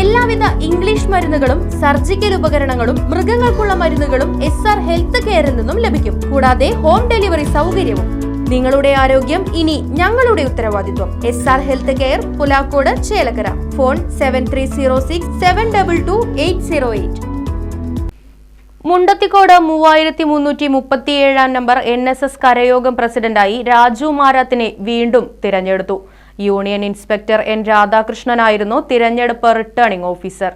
എല്ലാവിധ ഇംഗ്ലീഷ് മരുന്നുകളും സർജിക്കൽ ഉപകരണങ്ങളും മൃഗങ്ങൾക്കുള്ള മരുന്നുകളും എസ് ആർ ഹെൽത്ത് കെയറിൽ നിന്നും ലഭിക്കും. കൂടാതെ ഹോം ഡെലിവറി സൗകര്യവും. നിങ്ങളുടെ ആരോഗ്യം ഇനി ഞങ്ങളുടെ ഉത്തരവാദിത്വം. S R health care Pulakkode Chelakkara. Phone seven three zero six seven double two eight zero eight Mundathikode മൂവായിരത്തി മുന്നൂറ്റി മുപ്പത്തിയേഴാം നമ്പർ എൻ എസ് എസ് കരയോഗം പ്രസിഡന്റായി രാജു മാരാത്തിനെ വീണ്ടും തിരഞ്ഞെടുത്തു. യൂണിയൻ ഇൻസ്പെക്ടർ എൻ രാധാകൃഷ്ണനായിരുന്നു തിരഞ്ഞെടുപ്പ് returning officer.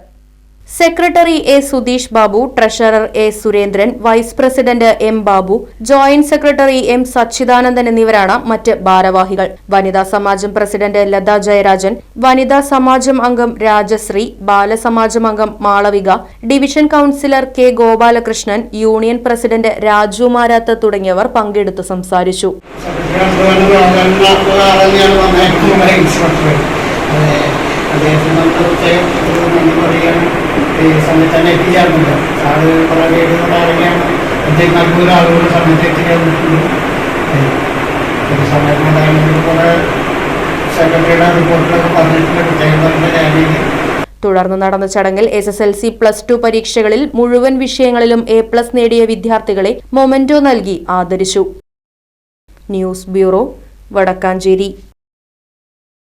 Secretary A Sudheesh Babu treasurer A Surendran vice president M Babu joint secretary M Sachidanandan എന്നിവരാണ് മറ്റ് ഭാരവാഹികൾ. വനിതാ സമാജം പ്രസിഡന്റ് ലതാ ജയരാജൻ വനിതാ സമാജം അംഗം രാജശ്രീ ബാലസമാജം അംഗം Malavika division councillor K Gopalakrishnan union president Raju Marath തുടങ്ങിയവർ പങ്കെടുത്തു സംസാരിച്ചു. ഒരു തുടർന്ന് നടന്ന ചടങ്ങിൽ S S L C plus two പരീക്ഷകളിൽ മുഴുവൻ വിഷയങ്ങളിലും എ പ്ലസ് നേടിയ വിദ്യാർത്ഥികളെ മൊമെന്റോ നൽകി ആദരിച്ചു. News bureau Vadakkanchery